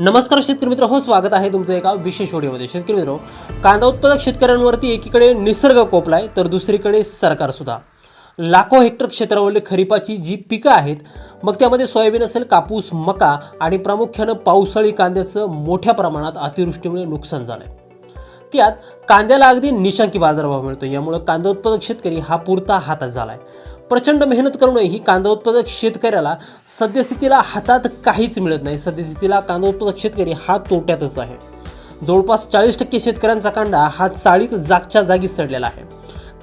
नमस्कार शेतकरी मित्र हो स्वागत आहे तुमचं एका विशेष व्हिडिओमध्ये. शेतकरी मित्र कांदा उत्पादक शेतकऱ्यांवरती एकीकडे निसर्ग कोपलाय तर दुसरीकडे सरकारसुद्धा लाखो हेक्टर क्षेत्रावरली खरीपाची जी पिकं आहेत मग त्यामध्ये सोयाबीन असेल कापूस मका आणि प्रामुख्यानं पावसाळी कांद्याचं मोठ्या प्रमाणात अतिवृष्टीमुळे नुकसान झालंय. त्यात कांद्याला अगदी निशांकी बाजारभाव मिळतो यामुळे कांदा उत्पादक शेतकरी हा पुरता हातात झालाय. प्रचंड मेहनत करूनही कांदा उत्पादक शेतकऱ्याला सद्यस्थितीला हातात काहीच मिळत नाही. सद्यस्थितीला कांदा उत्पादक शेतकरी हा तोट्यातच आहे. जवळपास चाळीस टक्के शेतकऱ्यांचा कांदा हा चाळीत जागच्या जागी सडलेला आहे.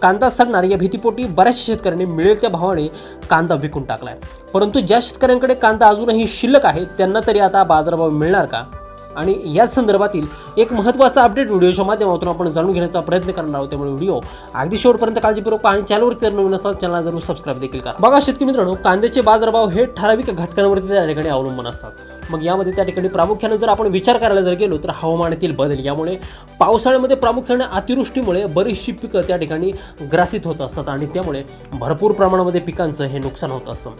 कांदा सडणार या भीतीपोटी बऱ्याचशा शेतकऱ्यांनी मिळेल त्या भावाने कांदा विकून टाकलाय. परंतु ज्या शेतकऱ्यांकडे कांदा अजूनही शिल्लक आहे त्यांना तरी आता बाजारभाव मिळणार का? आणि याच संदर्भातील एक महत्त्वाचा अपडेट व्हिडिओच्या माध्यमातून आपण जाणून घेण्याचा प्रयत्न करणार आहोत. त्यामुळे व्हिडिओ अगदी शेवटपर्यंत काळजीपूर्वक आणि चॅनलवर जर नवीन असाल चॅनल जरूर सबस्क्राईब देखील करा. बघा शेतकरी मित्रांनो कांद्याचे बाजारभाव हे ठराविक घटकांवरती त्या ठिकाणी अवलंबून असतात. मग यामध्ये त्या ठिकाणी प्रामुख्याने जर आपण विचार करायला जर गेलो तर हवामानातील बदल यामुळे पावसाळ्यामध्ये प्रामुख्याने अतिवृष्टीमुळे बरीचशी पिकं त्या ठिकाणी ग्रासित होत असतात आणि त्यामुळे भरपूर प्रमाणामध्ये पिकांचं हे नुकसान होत असतं.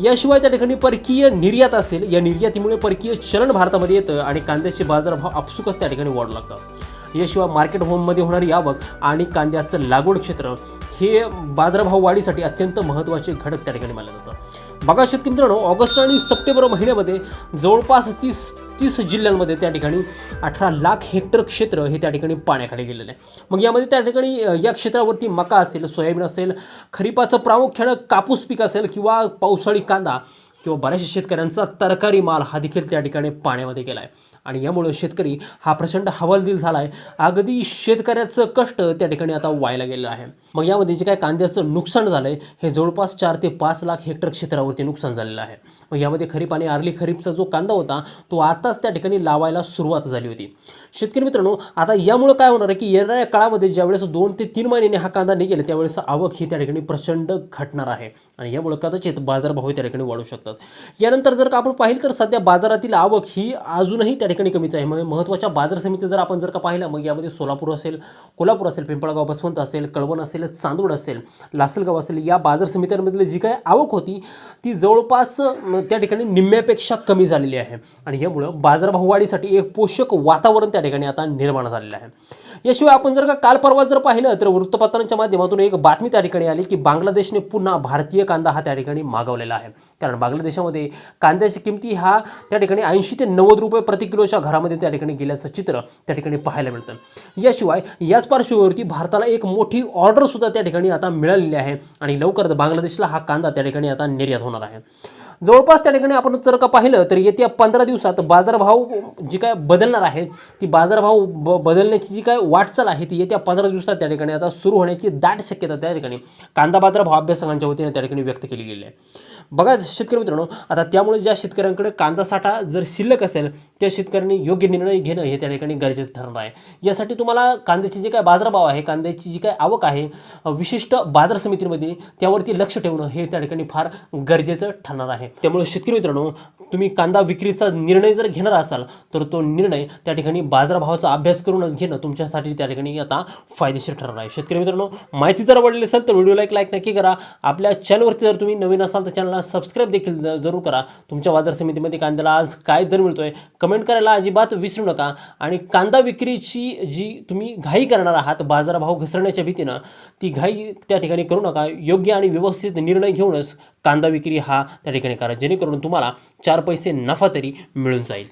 याशिवाय त्या ठिकाणी परकीय निर्यात असेल या निर्यातीमुळे परकीय चलन भारतामध्ये येतं आणि कांद्याचे बाजारभाव आपसुकच त्या ठिकाणी वाढू लागतात. याशिवाय मार्केट होममध्ये होणारी आवक आणि कांद्याचं लागवड क्षेत्र हे बाजारभाव वाढीसाठी अत्यंत महत्त्वाचे घटक त्या ठिकाणी मानलं जातं. बघा शेतकरी मित्रांनो ऑगस्ट आणि सप्टेंबर महिन्यामध्ये जवळपास तीस तीस जिल्ह्यांमध्ये त्या ठिकाणी अठरा लाख हेक्टर क्षेत्र हे त्या ठिकाणी पाण्याखाली गेलेलं आहे. मग यामध्ये त्या ठिकाणी या क्षेत्रावरती मका असेल सोयाबीन असेल खरीपाचं प्रामुख्यानं कापूस पीक असेल किंवा पावसाळी कांदा किंवा बऱ्याचशा शेतकऱ्यांचा तरकारी माल हा देखील त्या ठिकाणी पाण्यामध्ये गेला आहे. आणि यामुळे शेतकरी हा प्रचंड हवालदिल झाला आहे अगदी शेतकऱ्याचं कष्ट त्या ठिकाणी आता व्हायला गेलेलं आहे. मग यामध्ये जे काय कांद्याचं नुकसान झालं आहे हे जवळपास चार ते पाच लाख हेक्टर क्षेत्रावरती नुकसान झालेलं आहे. मग यामध्ये खरीप आणि आर्ली खरीपचा जो कांदा होता तो आताच त्या ठिकाणी लावायला सुरुवात झाली होती. शेतकरी मित्रांनो आता यामुळं काय होणार आहे की येणाऱ्या काळामध्ये ज्यावेळेस दोन ते तीन महिन्याने हा कांदा निघेल त्यावेळेस आवक ही त्या ठिकाणी प्रचंड घटणार आहे. आणि यामुळं कदाचित बाजारभाव त्या ठिकाणी वाढू शकतात. यानंतर जर का आपण पाहिलं तर सध्या बाजारातील आवक ही अजूनही त्या ठिकाणी कमीच आहे. मग महत्त्वाच्या बाजार समिती जर आपण जर का पाहिलं मग यामध्ये सोलापूर असेल कोल्हापूर असेल पिंपळगाव बसवंत असेल कळवण असेल चांदोड असेल लासलगाव असेल या बाजार समित्यांमधली जी काय आवक होती ती जवळपास त्या ठिकाणी निम्म्यापेक्षा कमी झालेली आहे. आणि यामुळं बाजारभाव वाढीसाठी एक पोषक वातावरण त्या ठिकाणी आता निर्माण झालेलं आहे. याशिवाय आपण जर का काल परवा जर पाहिलं तर वृत्तपत्रांच्या माध्यमातून एक बातमी त्या ठिकाणी आली की बांगलादेशने पुन्हा भारतीय कांदा हा त्या ठिकाणी मागवलेला आहे. कारण बांगलादेशामध्ये कांद्याची किमती हा त्या ठिकाणी ऐंशी ते नव्वद रुपये प्रति किलोच्या घरामध्ये त्या ठिकाणी गेल्याचं चित्र त्या ठिकाणी पाहायला मिळतं. याशिवाय याच पार्श्वभूमीवरती भारताला एक मोठी ऑर्डर सुद्धा त्या ठिकाणी आता मिळालेली आहे आणि लवकरच बांगलादेशला हा कांदा त्या ठिकाणी आता निर्यात होणार आहे. जवळपास त्या ठिकाणी आपण जर का पाहिलं तर येत्या पंधरा दिवसात बाजारभाव जी काय बदलणार आहे ती बाजारभाव ब बदलण्याची जी काय वाटचाल आहे ती येत्या पंधरा दिवसात त्या ठिकाणी आता सुरू होण्याची दाट शक्यता त्या ठिकाणी कांदा बाजारभाव अभ्यासकांच्या वतीने त्या ठिकाणी व्यक्त केली गेली आहे. बघा शेतकरी मित्रांनो आता त्यामुळे ज्या शेतकऱ्यांकडे कांदा साठा जर शिल्लक असेल त्या शेतकऱ्यांनी योग्य निर्णय घेणं हे त्या ठिकाणी गरजेचं ठरणार आहे. यासाठी तुम्हाला कांद्याची जे काय बाजारभाव आहे कांद्याची जी काय आवक आहे विशिष्ट बाजार समितीमध्ये त्यावरती लक्ष ठेवणं हे त्या ठिकाणी फार गरजेचं ठरणार आहे. त्यामुळे शेतकरी मित्रांनो तुम्ही कांदा विक्रीचा निर्णय जर घेणार असाल तर तो निर्णय त्या ठिकाणी बाजारभावाचा अभ्यास करूनच घेणं तुमच्यासाठी त्या ठिकाणी आता फायदेशीर ठरणार आहे. शेतकरी मित्रांनो माहिती जर आवडली असेल तर व्हिडिओला एक लाईक नक्की करा. आपल्या चॅनलवरती जर तुम्ही नवीन असाल तर चॅनलला सबस्क्राईब देखील जरूर करा. तुमच्या बाजार समितीमध्ये कांद्याला आज काय दर मिळतो आहे कमेंट करायला अजिबात विसरू नका. आणि कांदा विक्रीची जी तुम्ही घाई करणार आहात बाजारभाव घसरण्याच्या भीतीनं ती घाई त्या ठिकाणी करू नका. योग्य आणि व्यवस्थित निर्णय घेऊनच कांदा विक्री हा त्या ठिकाणी करा. जेणेकरून तुम्हाला चार पैसे नफा तरी मिळून जाईल.